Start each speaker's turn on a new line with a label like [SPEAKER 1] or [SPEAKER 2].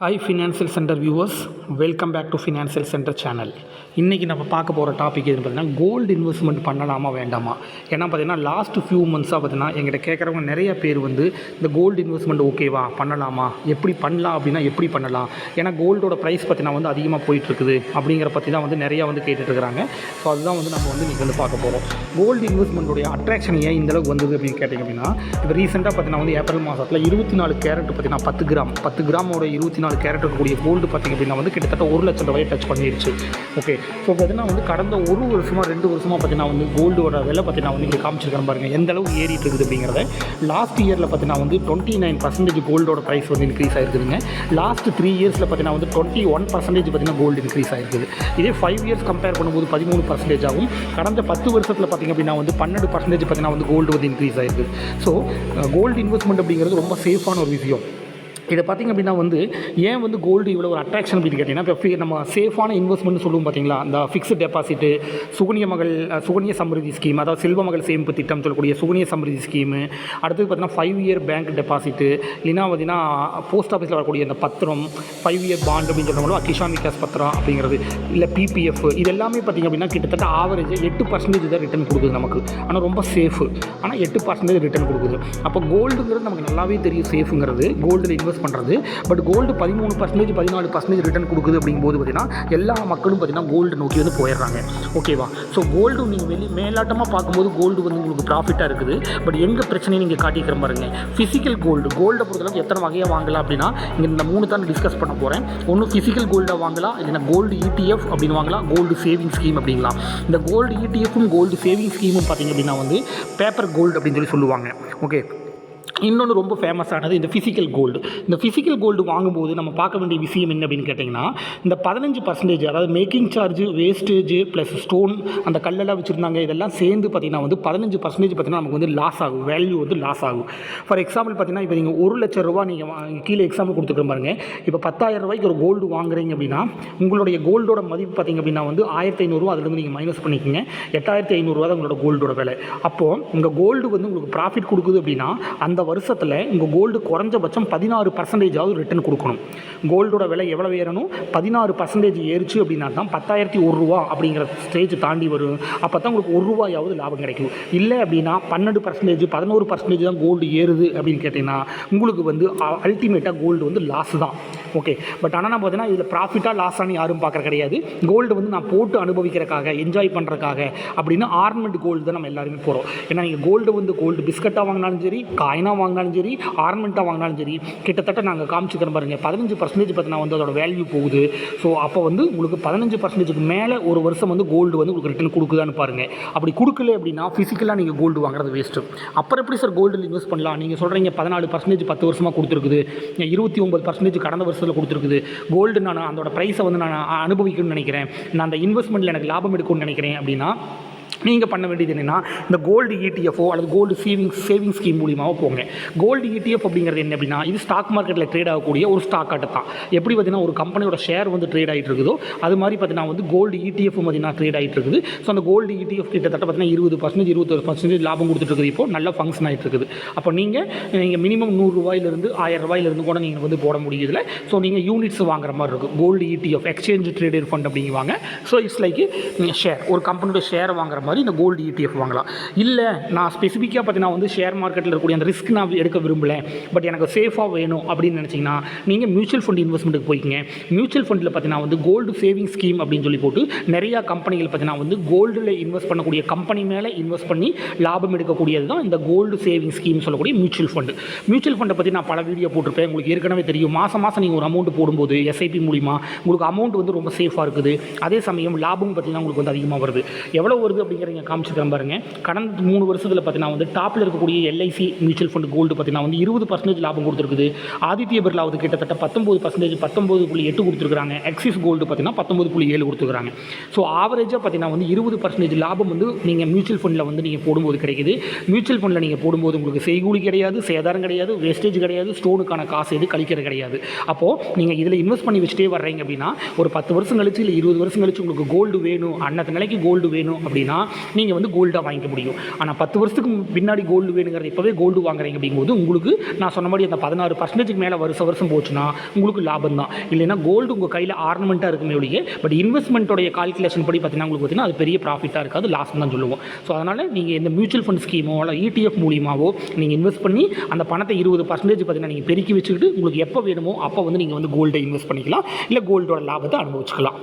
[SPEAKER 1] Hi financial centre viewers welcome back to financial centre channel இன்றைக்கி நம்ம பார்க்க போகிற டாபிக் எதுன்னு பார்த்தீங்கன்னா கோல்டு இன்வெஸ்ட்மெண்ட் பண்ணலாமா வேண்டாமா? ஏன்னா பார்த்தீங்கன்னா லாஸ்ட் ஃபியூ மந்த்ஸாக பார்த்தீங்கன்னா எங்கிட்ட கேட்குறவங்க நிறைய பேர் வந்து இந்த கோல்டு இன்வெஸ்ட்மெண்ட் ஓகேவா பண்ணலாமா? எப்படி பண்ணலாம்? அப்படின்னா எப்படி பண்ணலாம்? ஏன்னா கோல்டோட ப்ரைஸ் பார்த்தீங்கன்னா வந்து அதிகமாக போயிட்டுருக்குது அப்படிங்கிற பற்றி தான் வந்து நிறையா வந்து கேட்டுட்ருக்குறாங்க ஸோ அதுதான் வந்து நம்ம வந்து இன்றைக்கி வந்து பார்க்க போகிறோம் கோல்டு இன்வெஸ்ட்மெண்ட்டுடைய அட்ராக்ஷன் ஏன் இந்தளவுக்கு வந்தது அப்படின்னு கேட்டிங்க அப்படின்னா இப்போ ரீசெண்டாக பார்த்தீங்கன்னா வந்து ஏப்ரல் மாதத்தில் இருபத்தி நாலு கேரட் பார்த்தீங்கன்னா பத்து கிராம். பத்து கிராமோட இருபத்தி பதினாலு கேரட் இருக்கக்கூடிய கோல்டு பார்த்திங்க அப்படின்னா வந்து கிட்டத்தட்ட ஒரு லட்சம் ரூபாயை டச் பண்ணிடுச்சு ஓகே ஸோ பார்த்தீங்கன்னா வந்து கடந்த ஒரு வருஷமாக ரெண்டு வருஷமாக பார்த்தீங்கன்னா வந்து கோல்டோட விலை பார்த்தீங்கன்னா வந்து இங்கே காமிச்சிருக்கிறேன் பாருங்கள் எந்த அளவுக்கு ஏறிட்டு இருக்குது அப்படிங்கிறத. லாஸ்ட் இயரில் பார்த்தீங்கன்னா வந்து டுவெண்ட்டி நைன் பர்சன்டேஜ் கோல்டோட ப்ரைஸ் வந்து இன்க்ரீஸ் ஆயிருக்குதுங்க. லாஸ்ட் த்ரீ இயர்ஸில் பார்த்தீங்கன்னா வந்து டுவெண்ட்டி ஒன் பர்சன்டேஜ் பார்த்தீங்கன்னா கோல்டு இன்க்ரீஸ் ஆயிருக்குது. இதே ஃபைவ் இயர்ஸ் கம்பேர் பண்ணும்போது பதிமூணு பர்சன்டேஜ் ஆகும். கடந்த பத்து வருஷத்தில் பார்த்திங்க அப்படின்னா வந்து பன்னெண்டு பர்சன்டேஜ் பார்த்தீங்கன்னா வந்து கோல்டு வந்து இன்க்ரீஸ் ஆயிருக்குது ஸோ கோல்டு இன்வெஸ்ட்மெண்ட் அப்படிங்கிறது ரொம்ப சேஃபான ஒரு விஷயம். இதை பார்த்திங்க அப்படின்னா வந்து ஏன் வந்து கோல்டு இவ்வளோ ஒரு அட்ராக்ஷன் அப்படின்னு கேட்டிங்கன்னா இப்போ நம்ம சேஃபான இன்வெஸ்ட்மெண்ட் சொல்லுவோம் பார்த்தீங்களா? அந்த ஃபிக்ஸ்டு டெபாசிட்டு சுகுனிய மகள் அஹ், சமிருதி ஸ்கீம் அதாவது செல்வ மகள் சேமிப்பு திட்டம் சொல்லக்கூடிய சுகன்ய சமிருதி ஸ்கீமு அடுத்தது பார்த்தீங்கன்னா ஃபைவ் இயர் பேங்க் டெபாசிட்டு இல்லைன்னா பார்த்தீங்கன்னா போஸ்ட் ஆஃபீஸில் வரக்கூடிய அந்த பத்திரம் ஃபைவ் இயர் பாண்ட் அப்படின்னு சொல்கிறோம் கிஷான் விகாஸ் பத்திரம் அப்படிங்கிறது இல்லை பிபிஎஃப் இது எல்லாமே பார்த்திங்க அப்படின்னா கிட்டத்தட்ட ஆவரேஜ் எட்டு பர்சன்டேஜ் தான் ரிட்டர்ன் கொடுக்குது நமக்கு. ஆனால் ரொம்ப சேஃபு ஆனால் எட்டு பர்சன்டேஜ் ரிட்டர்ன் கொடுக்குது. அப்போ கோல்டுங்கிறது நமக்கு நல்லாவே தெரியும் சேஃபுங்கிறது கோல்டில் இன்வெஸ்ட் பண்ணுறது பட் கோல்டு பதிமூணு பர்சன்டேஜ் பதினாலு பர்சன்டேஜ் ரிட்டர்ன் கொடுக்குது அப்படிங்கும்போது பார்த்தீங்கன்னா எல்லா மக்களும் பார்த்தீங்கன்னா கோல்டு நோக்கி வந்து போயிடுறாங்க. ஓகேவா ஸோ கோல்டு நீங்கள் வெளி மேலாட்டமாக பார்க்கும்போது கோல்டு வந்து உங்களுக்கு ப்ராஃபிட்டாக இருக்குது. பட் எங்கள் பிரச்சனையை நீங்கள் காட்டிக்கிற பாருங்க. ஃபிசிக்கல் கோல்டு கோல்டை பொறுத்தளவுக்கு எத்தனை வகையாக வாங்கலாம் அப்படின்னா இங்கே இந்த மூணு தான் டிஸ்கஸ் பண்ண போகிறேன் ஒன்று ஃபிசிக்கல் கோல்டை வாங்கலாம் இல்லைன்னா கோல்டு இடிஎஃப் அப்படின்னு வாங்கலாம் கோல்டு சேவிங் ஸ்கீம் அப்படிங்களா இந்த கோல்டு இடிஎஃப்பும் கோல்டு சேவிங் ஸ்கீமும் பார்த்தீங்க அப்படின்னா வந்து பேப்பர் கோல்டு அப்படின்னு சொல்லி சொல்லுவாங்க. ஓகே இன்னொன்று ரொம்ப ஃபேமஸானது இந்த ஃபிசிக்கல் கோல்டு இந்த ஃபிசிக்கல் கோல்டு வாங்கும்போது நம்ம பார்க்க வேண்டிய விஷயம் என்ன அப்படின்னு கேட்டிங்கன்னா இந்த பதினஞ்சு பர்சன்டேஜ் அதாவது making charge wastage plus stone அந்த கல்லெல்லாம் வச்சுருந்தாங்க. இதெல்லாம் சேர்ந்து பார்த்தீங்கன்னா வந்து பதினஞ்சு பர்சன்டேஜ் பார்த்தீங்கன்னா நமக்கு வந்து லாஸ் ஆகும். வேல்யூ வந்து லாஸ் ஆகும். ஃபார் எக்ஸாம்பிள் பார்த்தீங்கன்னா இப்போ நீங்கள் ஒரு லட்ச ரூபா நீங்கள் கீழே எக்ஸாம்பிள் கொடுத்துருக்க பாருங்க. இப்போ பத்தாயிரம் ரூபாய்க்கு ஒரு கோல்டு வாங்குறீங்க அப்படின்னா உங்களுடைய கோல்டோட மதிப்பு பார்த்தீங்க அப்படின்னா வந்து ஆயிரத்தி ஐநூறுரூவா அதுலேருந்து நீங்கள் மைனஸ் பண்ணிக்கோங்க. எட்டாயிரத்தி ஐநூறுரூவா தான் உங்களோட கோல்டோட விலை. அப்போது உங்கள் கோல்டு வந்து உங்களுக்கு ப்ராஃபிட் கொடுக்குது அப்படின்னா அந்த வருஷத்தில் உங்கள் கோல்டு குறைஞ்சபட்சம் பதினாறு பர்சன்டேஜாவது ரிட்டர்ன் கொடுக்கணும். கோல்டோட விலை எவ்வளோ ஏறணும்? பதினாறு பர்சன்டேஜ் ஏறிச்சு அப்படின்னா தான் பத்தாயிரத்தி ஒரு ரூபா அப்படிங்கிற ஸ்டேஜ் தாண்டி வரும். அப்போ தான் உங்களுக்கு ஒரு ரூபாயாவது லாபம் கிடைக்கும். இல்லை அப்படின்னா பன்னெண்டு பர்சன்டேஜ் பதினோரு பர்சன்டேஜ் தான் கோல்டு ஏறுது அப்படின்னு கேட்டிங்கன்னா உங்களுக்கு வந்து அல்டிமேட்டாக கோல்டு வந்து லாஸ் தான். ஓகே பட் ஆனால் நான் பார்த்தீங்கன்னா இதில் ப்ராஃபிட்டாக லாஸானு யாரும் பார்க்குற கிடையாது. கோல்டு வந்து நான் போட்டு அனுபவிக்கிறக்காக என்ஜாய் பண்ணுறக்காக அப்படின்னு ஆர்மெண்ட் கோல்டு தான் நம்ம எல்லாருமே போகிறோம் ஏன்னா நீங்கள் கோல்டு வந்து கோல்டு பிஸ்கட்டாக வாங்கினாலும் சரி காயினாக வாங்கினாலும் சரி ஆர்மெண்ட்டாக வாங்கினாலும் சரி கிட்டத்தட்ட நாங்கள் காமிச்சிக்கிற பாருங்க. பதினஞ்சு பர்சன்டேஜ் பார்த்தீங்கன்னா வந்து அதோட வேல்யூ போகுது. ஸோ அப்போ வந்து உங்களுக்கு பதினஞ்சு பர்சன்டேஜுக்கு மேலே ஒரு வருஷம் வந்து கோல்டு வந்து உங்களுக்கு ரிட்டர்ன் கொடுக்குதான்னு பாருங்கள் அப்படி கொடுக்கல அப்படின்னா ஃபிசிக்கலாக நீங்கள் கோல்டு வாங்குறது வேஸ்ட்டு அப்புறம் எப்படி சார் கோல்டில் இன்வெஸ்ட் பண்ணலாம்? நீங்கள் சொல்கிறீங்க பதினாலு பர்சன்டேஜ் பத்து வருஷமாக கொடுத்துருக்குது. இருபத்தி ஒம்பது பர்சன்டேஜ் கடந்த வருஷத்தில் கொடுத்துருக்குது. கோல்டு நான் அதோட ப்ரைஸை வந்து நான் அனுபவிக்கணும்னு நினைக்கிறேன். நான் அந்த இன்வெஸ்ட்மெண்ட்டில் எனக்கு லாபம் எடுக்கணும்னு நினைக்கிறேன் அப்படின்னா நீங்கள் பண்ண வேண்டியது என்னென்னா இந்த கோல்டு இடிஎஃப்ஓ அல்லது கோல்டு சேவிங்ஸ் சேவிங் ஸ்கீம் மூலியமாக போங்க. கோல்டு இடிஎஃப் அப்படிங்கிறது என்ன அப்படின்னா இது ஸ்டாக் மார்க்கெட்டில் ட்ரேட் ஆகக்கூடிய ஒரு ஸ்டாக் ஆட்டு தான். எப்படி பார்த்தீங்கன்னா ஒரு கம்பெனியோட ஷேர் வந்து ட்ரேட் ஆகிட்டு இருக்குதோ அது மாதிரி பார்த்தீங்கன்னா வந்து கோல்டு இடிஎஃப் பார்த்தீங்கன்னா ட்ரேட் ஆகிட்டு இருக்குது. ஸோ அந்த கோல்டு இடிஎஃப் கிட்டத்தட்ட பார்த்தீங்கன்னா இருபது பர்சன்டேஜ் இருபத்தொரு பர்சன்டேஜ் லாபம் கொடுத்துட்டு இருக்குது இப்போ. நல்ல ஃபங்க்ஷன் ஆகிட்டு இருக்குது. அப்போ நீங்கள் நீங்கள் மினிமம் நூறுரூவாயிலிருந்து ஆயிரம் ரூபாயிலிருந்து கூட நீங்கள் வந்து போட முடியுதுல. ஸோ நீங்கள் யூனிட்ஸ் வாங்குற மாதிரி இருக்கும். Gold ETF exchange traded fund அப்படிங்குவாங்க. So it's like share ஒரு கம்பெனியோட ஷேர் வாங்குற மாதிரி இந்த கோல்டு இடிஎஃப் வாங்கலாம். இல்லை நான் ஸ்பெசிஃபிக்காக பார்த்தீங்கன்னா வந்து ஷேர் மார்க்கெட்டில் இருக்கக்கூடிய அந்த ரிஸ்க் நான் எடுக்க விரும்பல. பட் எனக்கு சேஃபாக வேணும் அப்படின்னு நினச்சிங்கன்னா நீங்கள் மியூச்சுவல் ஃபண்ட் இன்வெஸ்ட்மெண்ட்டுக்கு போய்க்கிங்க. மியூச்சுவல் ஃபண்டில் பார்த்தீங்கன்னா வந்து கோல்டு சேவிங் ஸ்கீம் அப்படின்னு சொல்லி போட்டு நிறையா கம்பெனிகள் பார்த்தீங்கன்னா வந்து கோல்டில் இன்வெஸ்ட் பண்ணக்கூடிய கம்பெனி மேலே இன்வெஸ்ட் பண்ணி லாபம் எடுக்கக்கூடியது தான் இந்த கோல்டு சேவிங் ஸ்கீம் சொல்லக்கூடிய மியூச்சுவல் ஃபண்டு மியூச்சுவல் ஃபண்டை பற்றி நான் பல வீடியோ போட்டிருப்பேன். உங்களுக்கு ஏற்கனவே தெரியும். மாதம் மாதம் நீங்கள் ஒரு அமௌண்ட் போடும்போது எஸ்ஐபி மூலிமா உங்களுக்கு அமௌண்ட் வந்து ரொம்ப சேஃபாக இருக்குது. அதே சமயம் லாபம் பார்த்தீங்கன்னா உங்களுக்கு வந்து அதிகமாக வருது. எவ்வளோ வருது அப்படிங்கிறத காமிச்சிருக்கேன் பாருங்க. கடந்த மூணு வருஷத்தில் பார்த்தீங்கன்னா வந்து டாப்பில் இருக்கக்கூடிய எல்ஐசி மியூச்சுவல் ஃபண்ட் கோல்டு பார்த்தீங்கன்னா வந்து இருபது பர்சன்டேஜ் லாபம் கொடுத்துருக்குது. ஆதித்ய பிர்லா வந்து கிட்டத்தட்ட பத்தொம்பது பர்சன்டேஜ் பத்தொம்பது புள்ளி எட்டு கொடுத்துருக்காங்க எக்ஸிஸ் கோல்டு பார்த்தீங்கன்னா பத்தொம்பது புள்ளி ஏழு கொடுத்துருக்காங்க ஸோ ஆவரேஜாக பார்த்தீங்கன்னா வந்து இருபது பர்சன்டேஜ் லாபம் வந்து நீங்கள் மியூச்சுவல் ஃபண்டில் வந்து நீங்கள் போடும்போது கிடைக்குது. மியூச்சுவல் ஃபண்டில் நீங்கள் போடும்போது உங்களுக்கு செய்கூலி கிடையாது சேதாரம் கிடையாது வேஸ்டேஜ் கிடையாது ஸ்டோனுக்கான காசு எது கழிக்கிறது கிடையாது. அப்போது நீங்கள் இதில் இன்வெஸ்ட் பண்ணி வச்சுட்டே வர்றீங்க அப்படின்னா ஒரு பத்து வருஷம் கழிச்சு இல்லை இருபது வருஷம் கழிச்சு உங்களுக்கு கோல்டு வேணும் அன்னத்து நிலைக்கு கோல்டு வேணும் அப்படின்னா நீங்கள் வந்து கோல்டாக வாங்கிக்க முடியும். ஆனால் பத்து வருஷத்துக்கு பின்னாடி கோல்டு வேணுங்கிறது இப்போவே கோல்டு வாங்குறீங்க அப்படிங்கும்போது உங்களுக்கு நான் சொன்ன மாதிரி அந்த பதினாறு பர்சன்டேஜுக்கு மேலே வருஷ வருஷம் போச்சுன்னா உங்களுக்கு லாபம் தான். இல்லைன்னா கோல்டு உங்கள் கையில் ஆர்னமெண்ட்டாக இருக்குமே ஒழிய பட் இன்வெஸ்ட்மெண்ட்டோடைய கால்குலேஷன் படி பார்த்தீங்கன்னா உங்களுக்கு பார்த்தீங்கன்னா அது பெரிய ப்ராஃபிட்டாக இருக்காது லாஸ் தான் சொல்லுவோம். ஸோ அதனால் நீங்கள் இந்த மியூச்சுவல் ஃபண்ட் ஸ்கீமோ இல்லை இடிஎஃப் மூலியமாகவோ நீங்கள் இன்வெஸ்ட் பண்ணி அந்த பணத்தை இருபது பர்சன்டேஜ் பார்த்தீங்கன்னா நீங்கள் பெருக்கி வச்சுக்கிட்டு உங்களுக்கு எப்போ வேணுமோ அப்போ வந்து நீங்கள் வந்து கோல்டை இன்வெஸ்ட் பண்ணிக்கலாம். இல்லை கோல்டோட லாபத்தை அனுபவிச்சுக்கலாம்.